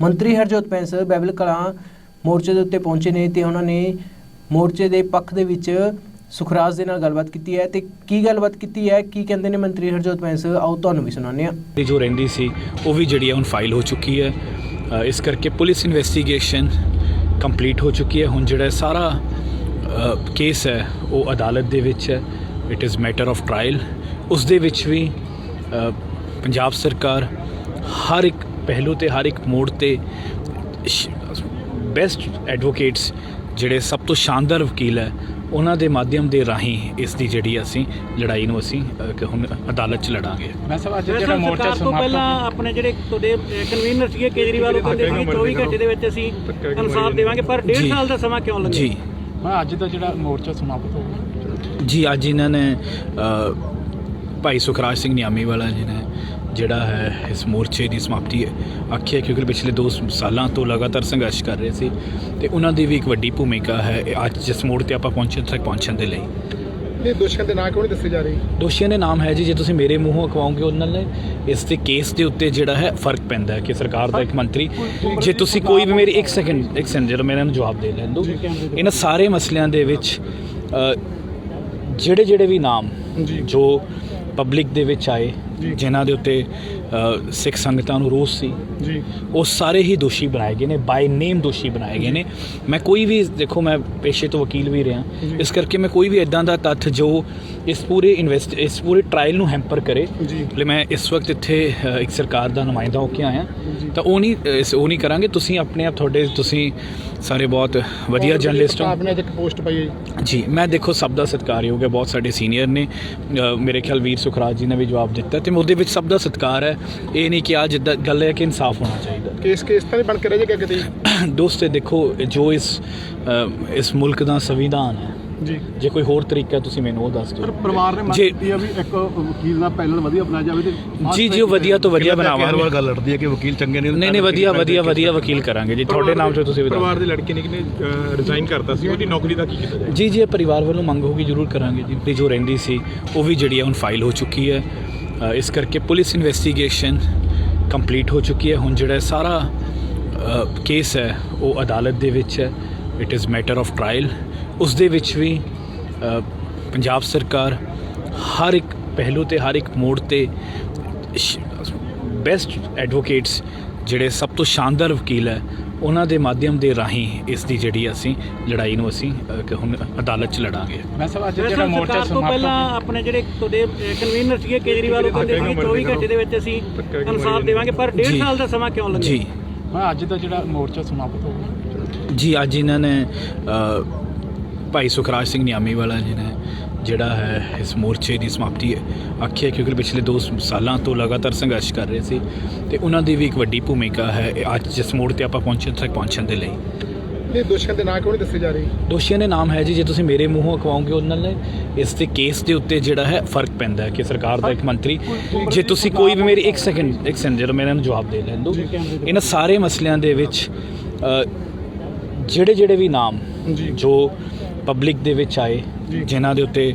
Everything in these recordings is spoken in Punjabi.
ਮੰਤਰੀ ਹਰਜੋਤ ਪੈਂਸ ਬੈਬਲ ਕਲਾਂ ਮੋਰਚੇ ਦੇ ਉੱਤੇ ਪਹੁੰਚੇ ਨੇ ਤੇ ਉਹਨਾਂ ਨੇ ਮੋਰਚੇ ਦੇ ਪੱਖ ਦੇ ਵਿੱਚ ਸੁਖਰਾਜ ਦੇ ਨਾਲ ਗੱਲਬਾਤ ਕੀਤੀ ਹੈ ਤੇ ਕੀ ਗੱਲਬਾਤ ਕੀਤੀ ਹੈ, ਕੀ ਕਹਿੰਦੇ ਨੇ ਮੰਤਰੀ ਹਰਜੋਤ ਪੈਂਸ ਆਓ ਤੁਹਾਨੂੰ ਵੀ ਸੁਣਾਉਂਦੇ ਹਾਂ। ਜੋ ਰਹਿੰਦੀ ਸੀ, ਉਹ ਵੀ ਜਿਹੜੀ ਹੈ ਹੁਣ ਫਾਈਲ ਹੋ ਚੁੱਕੀ ਹੈ। ਇਸ ਕਰਕੇ ਪੁਲਿਸ ਇਨਵੈਸਟੀਗੇਸ਼ਨ ਕੰਪਲੀਟ ਹੋ ਚੁੱਕੀ ਹੈ। ਹੁਣ ਜਿਹੜਾ ਸਾਰਾ ਕੇਸ ਹੈ, ਉਹ ਅਦਾਲਤ ਦੇ ਵਿੱਚ ਹੈ। It is matter of trial ਉਸ ਦੇ ਵਿੱਚ ਵੀ ਪੰਜਾਬ ਸਰਕਾਰ ਹਰ ਇੱਕ ਪਹਿਲੂ ਤੇ ਹਰ ਇੱਕ ਮੋੜ ਤੇ ਬੈਸਟ ਐਡਵੋਕੇਟਸ ਜਿਹੜੇ ਸਭ ਤੋਂ ਸ਼ਾਨਦਾਰ ਵਕੀਲ ਹੈ ਉਹਨਾਂ ਦੇ ਮਾਧਿਅਮ ਦੇ ਰਾਹੀਂ ਇਸ ਦੀ ਜਿਹੜੀ ਅਸੀਂ ਲੜਾਈ ਨੂੰ ਅਸੀਂ ਹੁਣ ਅਦਾਲਤ 'ਚ ਲੜਾਂਗੇ। ਮੈਂ ਸਭ ਅੱਜ ਜਿਹੜਾ ਮੋਰਚਾ ਸਰਕਾਰ ਤੋਂ ਪਹਿਲਾਂ ਸਮਾਪਤ ਆਪਣੇ ਜਿਹੜੇ ਤੁਹਾਡੇ ਕਨਵੀਨਰ ਸੀਗੇ ਕੇਜਰੀਵਾਲ ਉਹ ਕਹਿੰਦੇ ਸੀ 24 ਘੰਟੇ ਦੇ ਵਿੱਚ ਅਸੀਂ ਇਨਸਾਫ ਦੇਵਾਂਗੇ ਪਰ ਡੇਢ ਜੀ। ਸਾਲ ਦਾ ਸਮਾਂ ਕਿਉਂ ਲੱਗਿਆ ਜੀ। ਮੈਂ ਅੱਜ ਦਾ ਜਿਹੜਾ ਮੋਰਚਾ ਸਮਾਪਤ ਹੋ ਗਿਆ ਜੀ ਅੱਜ ਇਹਨਾਂ ਨੇ ਭਾਈ ਸੁਖਰਾਜ ਸਿੰਘ ਨਿਆਮੀ ਵਾਲਾ ਜੀ ਨੇ ਜਿਹੜਾ ਹੈ ਇਸ ਮੋਰਚੇ ਦੀ ਸਮਾਪਤੀ ਆਖੀ ਹੈ ਕਿਉਂਕਿ ਪਿਛਲੇ 2 ਸਾਲਾਂ ਤੋਂ ਲਗਾਤਾਰ ਸੰਘਰਸ਼ ਕਰ ਰਹੇ ਸੀ ਤੇ ਉਹਨਾਂ ਦੀ ਵੀ ਇੱਕ ਵੱਡੀ ਭੂਮਿਕਾ ਹੈ ਅੱਜ ਜਿਸ ਮੋੜ ਤੇ ਆਪਾਂ ਪਹੁੰਚੇ ਤੱਕ ਪਹੁੰਚਣ ਦੇ ਲਈ। ਇਹ ਦੋਸ਼ੀਆਂ ਦੇ ਨਾਂ ਕਿਉਂ ਨਹੀਂ ਦੱਸੇ ਜਾ ਰਹੇ? ਦੋਸ਼ੀਆਂ ਦੇ ਨਾਮ ਹੈ ਜੀ ਜੇ ਤੁਸੀਂ ਮੇਰੇ ਮੂੰਹੋਂ ਅਖਵਾਓਗੇ ਉਹਨਾਂ ਨੇ ਇਸ ਦੇ ਕੇਸ ਦੇ ਉੱਤੇ ਜਿਹੜਾ ਹੈ ਫ਼ਰਕ ਪੈਂਦਾ ਹੈ ਕਿ ਸਰਕਾਰ ਦਾ ਇੱਕ ਮੰਤਰੀ ਜੇ ਤੁਸੀਂ ਕੋਈ ਵੀ ਮੇਰੀ 1 ਸੈਕਿੰਡ 1 ਸੈਕਿੰਡ ਜਦੋਂ ਮੈਂ ਇਹਨਾਂ ਨੂੰ ਜਵਾਬ ਦੇ ਲੈਣ ਦੋ ਇਹਨਾਂ ਸਾਰੇ ਮਸਲਿਆਂ ਦੇ ਵਿੱਚ ਜਿਹੜੇ ਜਿਹੜੇ ਵੀ ਨਾਮ ਜੀ। ਪਬਲਿਕ ਦੇ ਵਿੱਚ ਆਏ ਜਿਨ੍ਹਾਂ ਦੇ ਉੱਤੇ ਸਿੱਖ ਸੰਗਤਾਂ ਨੂੰ ਰੋਸ ਸੀ ਜੀ। ਉਹ ਸਾਰੇ ਹੀ ਦੋਸ਼ੀ ਬਣਾਏ ਗਏ ਨੇ ਬਾਈ ਨੇਮ ਦੋਸ਼ੀ ਬਣਾਏ ਗਏ ਨੇ। ਮੈਂ ਕੋਈ ਵੀ ਦੇਖੋ ਮੈਂ ਪੇਸ਼ੇ ਤੋਂ ਵਕੀਲ ਵੀ ਰਿਹਾ ਇਸ ਕਰਕੇ ਮੈਂ ਕੋਈ ਵੀ ਇਦਾਂ ਦਾ ਤੱਥ ਜੋ ਇਸ ਪੂਰੇ ਇਨਵੈਸਟ ਇਸ ਪੂਰੇ ਟ੍ਰਾਇਲ ਨੂੰ ਹੈਂਪਰ ਕਰੇ ਜੀ। ਲਈ ਮੈਂ ਇਸ ਵਕਤ ਇੱਥੇ ਇੱਕ ਸਰਕਾਰ ਦਾ ਨੁਮਾਇੰਦਾ ਹੋ ਕੇ ਆਇਆ। ਤਾਂ ਉਹ ਨਹੀਂ ਇਸ- ਉਹ ਨਹੀਂ ਕਰਾਂਗੇ। ਤੁਸੀਂ ਆਪਣੇ ਆਪ ਤੁਹਾਡੇ ਤੁਸੀਂ ਸਾਰੇ ਬਹੁਤ ਵਧੀਆ ਜਰਨਲਿਸਟ ਹੋ। ਆਪਨੇ ਅੱਜ ਇੱਕ ਪੋਸਟ ਪਾਈ ਹੈ ਜੀ। ਜੀ ਮੈਂ ਦੇਖੋ ਸਭ ਦਾ ਸਤਿਕਾਰਯੋਗ ਹੈ ਬਹੁਤ ਸਾਡੇ ਸੀਨੀਅਰ ਨੇ। ਅ, ਮੇਰੇ ਖਿਆਲ ਵੀਰ ਸੁਖਰਾਜ ਜੀ ਨੇ ਵੀ ਜਵਾਬ ਦਿੱਤਾ ਤੇ ਉਹਦੇ ਵਿੱਚ ਸਭ ਦਾ ਸਤਿਕਾਰ ਹੈ। ਇਹ ਨਹੀਂ ਕਿ ਆ ਜਿੱਦਾਂ ਗੱਲ ਹੈ ਕਿ ਇਨਸਾਫ ਹੋਣਾ ਚਾਹੀਦਾ। ਕੇਸ ਕੇਸ ਤਾਂ ਨਹੀਂ ਬਣ ਕੇ ਰਹਿ ਜਾਏਗਾ ਕਿਤੇ ਦੋਸਤੇ ਦੇਖੋ ਜੋ ਇਸ ਅ, ਇਸ ਮੁਲਕ ਦਾ ਸੰਵਿਧਾਨ ਹੈ ਜੀ। ਜੇ ਕੋਈ ਹੋਰ ਤਰੀਕਾ ਤੁਸੀਂ ਮੈਨੂੰ ਉਹ ਦੱਸ ਦਿਓ। ਪਰਿਵਾਰ ਨੇ ਮੰਗ ਜੀ। ਕੀਤੀ ਆ ਵੀ ਇੱਕ ਵਕੀਲ ਨਾਲ ਪੈਨਲ ਵਧੀਆ ਬਣਾਇਆ ਜਾਵੇ ਤੇ ਜੀ ਜੀ ਉਹ ਵਧੀਆ ਤੋਂ ਵਧੀਆ ਬਣਾਵਾਂਗੇ। ਗੱਲ ਲੜਦੀ ਹੈ ਕਿ ਵਕੀਲ ਚੰਗੇ ਨਹੀਂ ਨਹੀਂ ਨਹੀਂ ਵਧੀਆ ਵਧੀਆ ਵਧੀਆ ਵਕੀਲ ਕਰਾਂਗੇ ਜੀ। ਤੁਹਾਡੇ ਨਾਮ ਤੋਂ ਤੁਸੀਂ ਪਰਿਵਾਰ ਦੇ ਲੜਕੇ ਨੇ ਕਿਨੇ ਰਿਜ਼ਾਈਨ ਕਰਤਾ ਸੀ? ਉਹਦੀ ਨੌਕਰੀ ਦਾ ਕੀ ਕੀਤਾ ਜਾਏ? ਜੀ ਜੀ ਇਹ ਪਰਿਵਾਰ ਵੱਲੋਂ ਮੰਗ ਹੋਗੀ ਜ਼ਰੂਰ ਕਰਾਂਗੇ ਜੀ। ਤੇ ਜੋ ਰਹਿੰਦੀ ਸੀ ਉਹ ਵੀ ਜਿਹੜੀ ਹੈ ਹੁਣ ਫਾਈਲ ਹੋ ਚੁੱਕੀ ਹੈ। ਅ, ਇਸ ਕਰਕੇ ਪੁਲਿਸ ਇਨਵੈਸਟੀਗੇਸ਼ਨ ਕੰਪਲੀਟ ਹੋ ਚੁੱਕੀ ਹੈ। ਹੁਣ ਜਿਹੜਾ ਇਹ ਸਾਰਾ ਕੇਸ ਹੈ ਉਹ ਅਦਾਲਤ ਦੇ ਵਿੱਚ ਹੈ। It is matter of trial ਉਸ ਦੇ ਵਿੱਚ ਵੀ ਪੰਜਾਬ ਸਰਕਾਰ ਹਰ ਇੱਕ ਪਹਿਲੂ ਤੇ ਹਰ ਇੱਕ ਮੋੜ ਤੇ ਬੈਸਟ ਐਡਵੋਕੇਟਸ ਜਿਹੜੇ ਸਭ ਤੋਂ ਸ਼ਾਨਦਾਰ ਵਕੀਲ ਹੈ ਉਹਨਾਂ ਦੇ ਮਾਧਿਅਮ ਦੇ ਰਾਹੀਂ ਇਸ ਦੀ ਜਿਹੜੀ ਅਸੀਂ ਲੜਾਈ ਨੂੰ ਅਸੀਂ ਹੁਣ ਅਦਾਲਤ 'ਚ ਲੜਾਂਗੇ ਮੈਂ ਸਭ ਅੱਜ ਜਿਹੜਾ ਮੋਰਚਾ ਸਰਕਾਰ ਤੋਂ ਪਹਿਲਾਂ ਸਮਾਪਤ ਆਪਣੇ ਜਿਹੜੇ ਤੁਹਾਡੇ ਕਨਵੀਨਰ ਸੀਗੇ ਕੇਜਰੀਵਾਲ ਉਹ ਕਹਿੰਦੇ ਸੀ 24 ਘੰਟੇ ਦੇ ਵਿੱਚ ਅਸੀਂ ਇਨਸਾਫ ਦੇਵਾਂਗੇ ਪਰ ਡੇਢ ਜੀ। ਸਾਲ ਦਾ ਸਮਾਂ ਕਿਉਂ ਲੱਗਿਆ ਜੀ ਮੈਂ ਅੱਜ ਦਾ ਜਿਹੜਾ ਮੋਰਚਾ ਸਮਾਪਤ ਹੋ ਗਿਆ ਜੀ ਅੱਜ ਇਹਨਾਂ ਨੇ ਭਾਈ ਸੁਖਰਾਜ ਸਿੰਘ ਨਿਆਮੀ ਵਾਲਾ ਜੀ ਨੇ ਜਿਹੜਾ ਹੈ ਇਸ ਮੋਰਚੇ ਦੀ ਸਮਾਪਤੀ ਆਖੀ ਹੈ ਕਿਉਂਕਿ ਪਿਛਲੇ 2 ਸਾਲਾਂ ਤੋਂ ਲਗਾਤਾਰ ਸੰਘਰਸ਼ ਕਰ ਰਹੇ ਸੀ ਤੇ ਉਹਨਾਂ ਦੀ ਵੀ ਇੱਕ ਵੱਡੀ ਭੂਮਿਕਾ ਹੈ ਅੱਜ ਜਿਸ ਮੋੜ ਤੇ ਆਪਾਂ ਪਹੁੰਚੇ ਤੱਕ ਪਹੁੰਚਣ ਦੇ ਲਈ। ਇਹ ਦੋਸ਼ੀਆਂ ਦੇ ਨਾਂ ਕਿਉਂ ਨਹੀਂ ਦੱਸੇ ਜਾ ਰਹੇ? ਦੋਸ਼ੀਆਂ ਦੇ ਨਾਮ ਹੈ ਜੀ ਜੇ ਤੁਸੀਂ ਮੇਰੇ ਮੂੰਹੋਂ ਅਖਵਾਓਗੇ ਉਹਨਾਂ ਨੇ ਇਸ ਦੇ ਕੇਸ ਦੇ ਉੱਤੇ ਜਿਹੜਾ ਹੈ ਫ਼ਰਕ ਪੈਂਦਾ ਹੈ ਕਿ ਸਰਕਾਰ ਦਾ ਇੱਕ ਮੰਤਰੀ ਜੇ ਤੁਸੀਂ ਕੋਈ ਵੀ ਮੇਰੀ 1 ਸੈਕਿੰਡ 1 ਸੈਕਿੰਡ ਜਦੋਂ ਮੈਂ ਇਹਨਾਂ ਨੂੰ ਜਵਾਬ ਦੇ ਲੈਣ ਦੋ ਇਹਨਾਂ ਸਾਰੇ ਮਸਲਿਆਂ ਦੇ ਵਿੱਚ ਜਿਹੜੇ ਜਿਹੜੇ ਵੀ ਨਾਮ ਜੀ। ਪਬਲਿਕ ਦੇ ਵਿੱਚ ਆਏ ਜਿਨ੍ਹਾਂ ਦੇ ਉੱਤੇ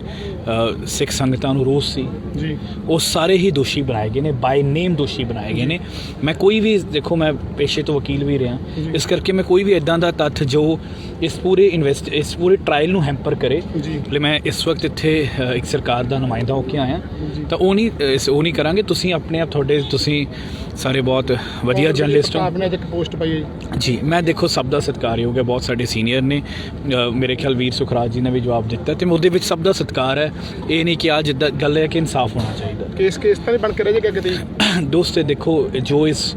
ਸਿੱਖ ਸੰਗਤਾਂ ਨੂੰ ਰੋਸ ਸੀ। ਜੀ। ਉਹ ਸਾਰੇ ਹੀ ਦੋਸ਼ੀ ਬਣਾਏ ਗਏ ਨੇ ਬਾਈ ਨੇਮ ਦੋਸ਼ੀ ਬਣਾਏ ਗਏ ਨੇ। ਮੈਂ ਕੋਈ ਵੀ ਦੇਖੋ ਮੈਂ ਪੇਸ਼ੇ ਤੋਂ ਵਕੀਲ ਵੀ ਰਿਹਾ। ਇਸ ਕਰਕੇ ਮੈਂ ਕੋਈ ਵੀ ਇਦਾਂ ਦਾ ਤੱਥ ਜੋ ਇਸ ਪੂਰੇ ਇਨਵੈਸਟ ਇਸ ਪੂਰੇ ਟ੍ਰਾਇਲ ਨੂੰ ਹੈਂਪਰ ਕਰੇ ਜੀ। ਲਈ ਮੈਂ ਇਸ ਵਕਤ ਇੱਥੇ ਇੱਕ ਸਰਕਾਰ ਦਾ ਨੁਮਾਇੰਦਾ ਹੋ ਕੇ ਆਇਆ। ਤਾਂ ਉਹ ਨਹੀਂ ਉਹ ਨਹੀਂ ਕਰਾਂਗੇ। ਤੁਸੀਂ ਆਪਣੇ ਆਪ ਤੁਹਾਡੇ ਤੁਸੀਂ ਸਾਰੇ ਬਹੁਤ ਵਧੀਆ ਜਰਨਲਿਸਟ ਹੋ। ਆਪਨੇ ਇੱਕ ਪੋਸਟ ਪਾਈ ਹੈ ਜੀ। ਮੈਂ ਦੇਖੋ ਸਭ ਦਾ ਸਤਿਕਾਰਯੋਗ ਹੈ। ਬਹੁਤ ਸਾਡੇ ਸੀਨੀਅਰ ਨੇ। ਮੇਰੇ ਖਿਆਲ ਵੀਰ ਸੁਖਰਾਜ ਜੀ ਨੇ ਵੀ ਜਵਾਬ ਦਿੱਤਾ। ਤੇ ਉਹਦੇ ਵਿੱਚ ਸਭ ਦਾ ਸਤਿਕਾਰ ਹੈ। ਇਹ ਨਹੀਂ ਕਿ ਆ ਜਿੱਦਾਂ ਗੱਲ ਹੈ ਕਿ ਇਨਸਾਫ ਹੋਣਾ ਚਾਹੀਦਾ। ਕੇਸ ਕੇਸ ਤਾਂ ਨਹੀਂ ਬਣ ਕੇ ਰਹਿ ਜਾਏਗਾ ਕਿਤੇ ਦੋਸਤੇ ਦੇਖੋ ਜੋ ਇਸ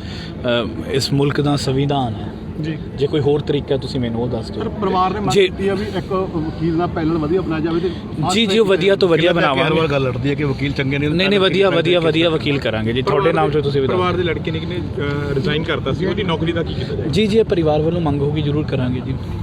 ਇਸ ਮੁਲਕ ਦਾ ਸੰਵਿਧਾਨ ਹੈ ਜੀ। ਜੇ ਕੋਈ ਹੋਰ ਤਰੀਕਾ ਤੁਸੀਂ ਮੈਨੂੰ ਉਹ ਦੱਸ ਦਿਓ। ਪਰਿਵਾਰ ਨੇ ਮੰਗ ਜੀ। ਕੀਤੀ ਆ ਵੀ ਇੱਕ ਵਕੀਲ ਨਾਲ ਪੈਨਲ ਵਧੀਆ ਬਣਾਇਆ ਜਾਵੇ ਤੇ ਜੀ ਜੀ ਉਹ ਵਧੀਆ ਤੋਂ ਵਧੀਆ ਬਣਾਵਾਂਗੇ। ਗੱਲ ਲੜਦੀ ਹੈ ਕਿ ਵਕੀਲ ਚੰਗੇ ਨਹੀਂ ਨਹੀਂ ਨਹੀਂ ਵਧੀਆ ਵਧੀਆ ਵਧੀਆ ਵਕੀਲ ਕਰਾਂਗੇ। ਜੀ ਤੁਹਾਡੇ ਨਾਮ ਤੋਂ ਤੁਸੀਂ ਪਰਿਵਾਰ ਦੇ ਲੜਕੇ ਨੇ ਕਿਨੇ ਰਿਜ਼ਾਈਨ ਕਰਤਾ ਸੀ ਉਹਦੀ ਨੌਕਰੀ ਦਾ ਕੀ ਕੀਤਾ ਜਾਏ? ਜੀ ਜੀ ਇਹ ਪਰਿਵਾਰ ਵੱਲੋਂ ਮੰਗ ਹੋਗੀ ਜ਼ਰੂਰ ਕਰਾਂਗੇ ਜੀ।